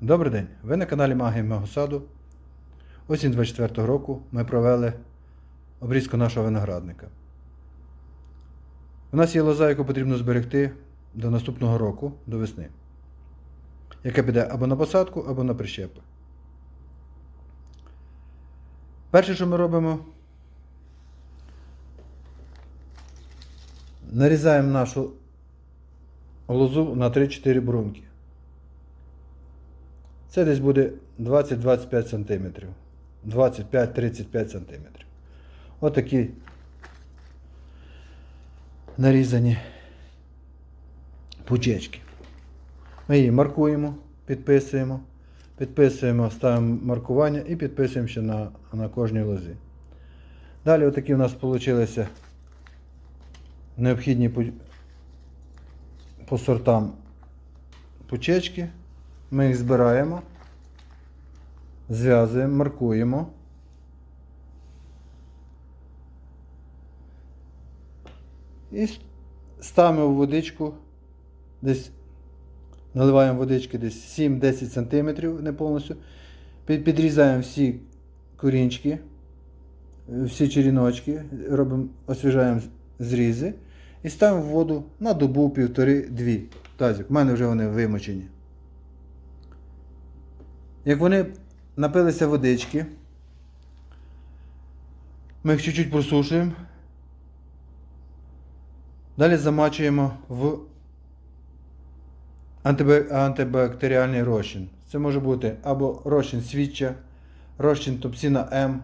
Добрий день! Ви на каналі Магія мого саду. Осінь 24 року ми провели обрізку нашого виноградника. У нас є лоза, яку потрібно зберегти до наступного року, до весни, яка піде або на посадку, або на прищепи. Перше, що ми робимо, нарізаємо нашу лозу на 3-4 бруньки. Це десь буде 20-25 см. 25-35 см. Отакі нарізані пучечки. Ми її маркуємо, підписуємо, підписуємо, ставимо маркування і підписуємо ще на, на кожній лозі. Далі отакі у нас вийшли необхідні по, по сортам пучечки. Ми їх збираємо, зв'язуємо, маркуємо. І ставимо в водичку, десь наливаємо водички десь 7-10 см, не повністю. Підрізаємо всі корінчики, всі черіночки, робимо, освіжаємо зрізи і ставимо в воду на добу півтори-дві. Тазик. У мене вже вони вимочені. Як вони напилися водички, ми їх чуть-чуть просушуємо. Далі замачуємо в антибактеріальний розчин. Це може бути або розчин свіччя, розчин топсіна М,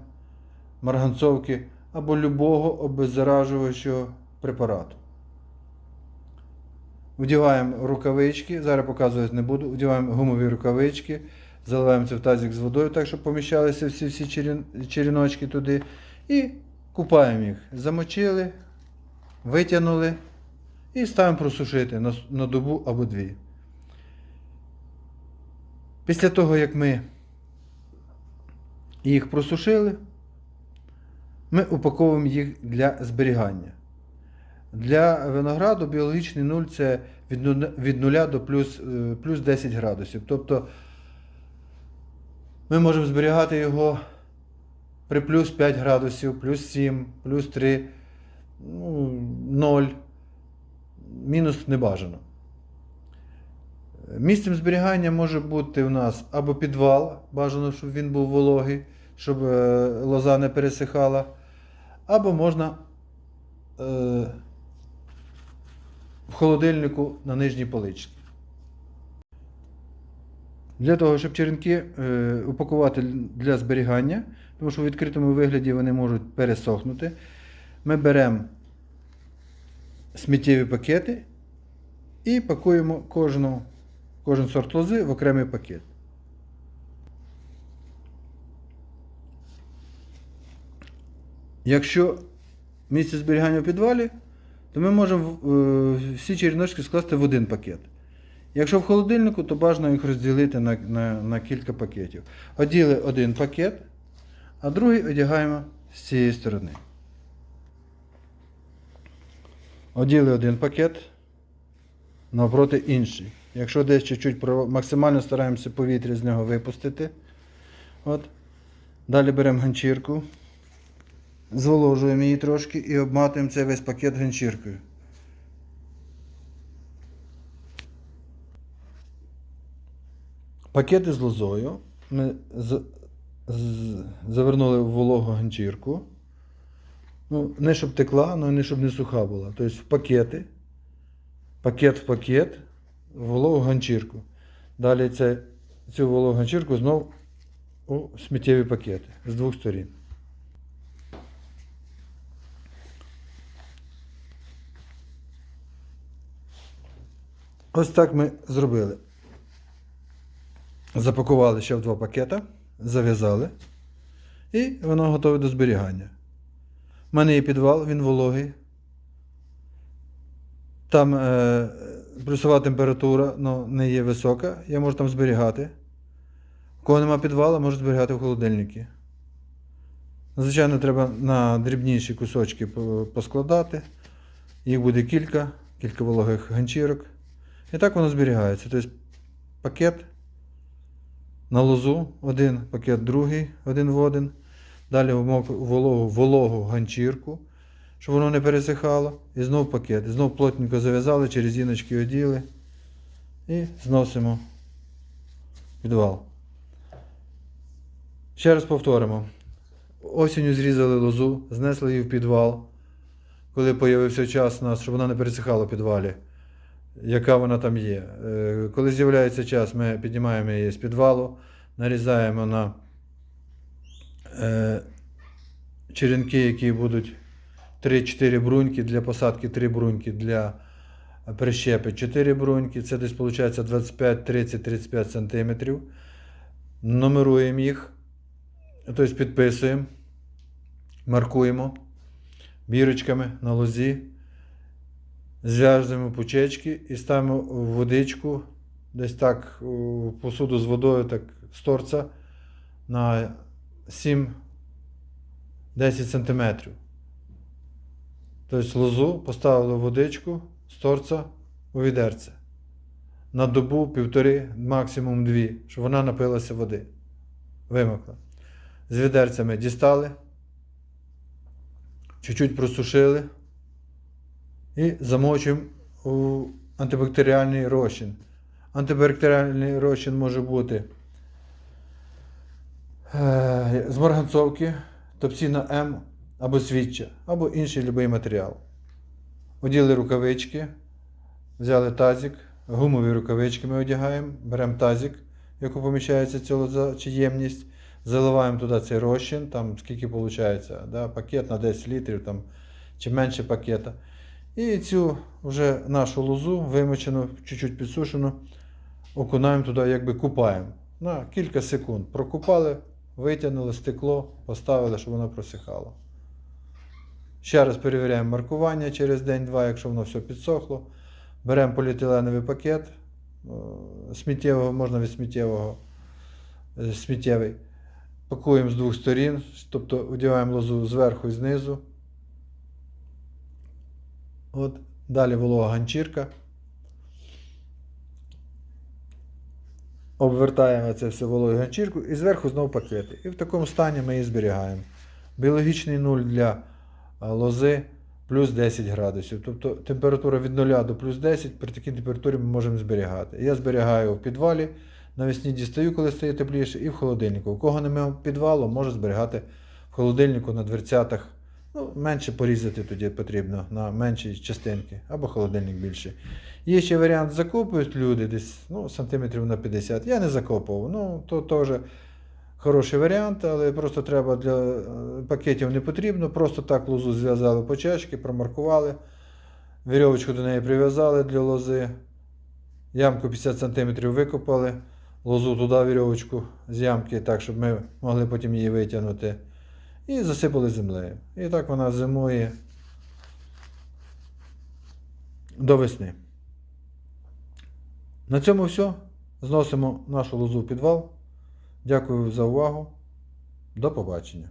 марганцовки, або любого обеззаражуючого препарату. Вдіваємо рукавички, зараз показувати не буду. Вдіваємо гумові рукавички, заливаємо це в тазик з водою, так щоб поміщалися всі всі черін, черіночки туди. І купаємо їх. Замочили, витягнули і ставимо просушити на, на добу або дві. Після того, як ми їх просушили, ми упаковуємо їх для зберігання. Для винограду біологічний нуль це від нуля, від нуля до плюс, е, плюс 10 градусів. Тобто ми можемо зберігати його при плюс 5 градусів, плюс 7, плюс 3, ну, 0. Мінус не бажано. Місцем зберігання може бути у нас або підвал, бажано, щоб він був вологий, щоб е, лоза не пересихала, або можна е, в холодильнику на нижній поличці. Для того, щоб черенки е, упакувати для зберігання, тому що у відкритому вигляді вони можуть пересохнути, ми беремо сміттєві пакети і пакуємо кожну, кожен сорт лози в окремий пакет. Якщо місце зберігання в підвалі, то ми можемо е, всі черіночки скласти в один пакет. Якщо в холодильнику, то бажано їх розділити на, на, на кілька пакетів. Оділи один пакет, а другий одягаємо з цієї сторони. Оділи один пакет, навпроти інший. Якщо десь чуть-чуть максимально стараємося повітря з нього випустити. От. Далі беремо ганчірку, зволожуємо її трошки і обматуємо цей весь пакет ганчіркою. Пакети з лозою ми з, з, завернули в вологу ганчірку. Ну, не щоб текла, але не щоб не суха була. Тобто в пакети, пакет в пакет, в вологу ганчірку. Далі це, цю вологу ганчірку знов у сміттєві пакети з двох сторін. Ось так ми зробили. Запакували ще в два пакета, зав'язали. І воно готове до зберігання. У мене є підвал, він вологий. Там е, плюсова температура ну, не є висока, я можу там зберігати. У кого нема підвала, можу зберігати в холодильнику. Звичайно, треба на дрібніші кусочки поскладати. Їх буде кілька, кілька вологих ганчірок. І так воно зберігається. Тобто пакет на лозу один пакет, другий один в один. Далі вологу, вологу ганчірку, щоб воно не пересихало. І знов пакет. Знов плотненько зав'язали, через іночки оділи. І зносимо підвал. Ще раз повторимо. Осінню зрізали лозу, знесли її в підвал, коли з'явився час у нас, щоб вона не пересихала в підвалі, яка вона там є. Е, Коли з'являється час, ми піднімаємо її з підвалу, нарізаємо на е, черенки, які будуть 3-4 бруньки для посадки, 3 бруньки для прищепи, 4 бруньки. Це десь виходить 25, 30, 35 см. Номеруємо їх. Тобто підписуємо, маркуємо бірочками на лозі, зв'язуємо пучечки і ставимо в водичку, десь так у посуду з водою, так з торця на 7-10 см. Тобто лозу поставили в водичку з торця у відерце. На добу півтори, максимум дві, щоб вона напилася води. Вимокла з відерцями дістали, чуть-чуть просушили і замочуємо у антибактеріальний розчин. Антибактеріальний розчин може бути е, з марганцовки, топсіна М або свіччя, або інший будь-який матеріал. Оділи рукавички, взяли тазик, гумові рукавички ми одягаємо, беремо тазик, яку поміщається ця лоза чи ємність. Заливаємо туди цей розчин, там скільки виходить, да, пакет на 10 літрів там, чи менше пакета. І цю вже нашу лозу, вимочену, чуть-чуть підсушену, окунаємо туди, якби купаємо. На кілька секунд. Прокупали, витягнули стекло, поставили, щоб воно просихало. Ще раз перевіряємо маркування через день-два, якщо воно все підсохло. Беремо поліетиленовий пакет е, сміттєвого, можна від сміттєвого, е, сміттєвий. Пакуємо з двох сторін, тобто одягаємо лозу зверху і знизу. От, далі волога ганчірка. Обвертаємо це все вологою ганчірку і зверху знову пакети. І в такому стані ми її зберігаємо. Біологічний нуль для лози плюс 10 градусів. Тобто температура від 0 до плюс 10 при такій температурі ми можемо зберігати. Я зберігаю в підвалі. Навесні дістаю, коли стає тепліше, і в холодильнику. У кого немає підвалу, може зберігати в холодильнику на дверцятах. Ну, менше порізати тоді потрібно на менші частинки, або холодильник більший. Є ще варіант, закопують люди десь ну, сантиметрів на 50. Я не закопував. Ну, то теж хороший варіант, але просто треба для е, пакетів не потрібно. Просто так лозу зв'язали по чашки, промаркували. Вірьовочку до неї прив'язали для лози. Ямку 50 см викопали, лозу туди вірьовочку з ямки, так, щоб ми могли потім її витягнути. І засипали землею. І так вона зимує до весни. На цьому все. Зносимо нашу лозу в підвал. Дякую за увагу. До побачення.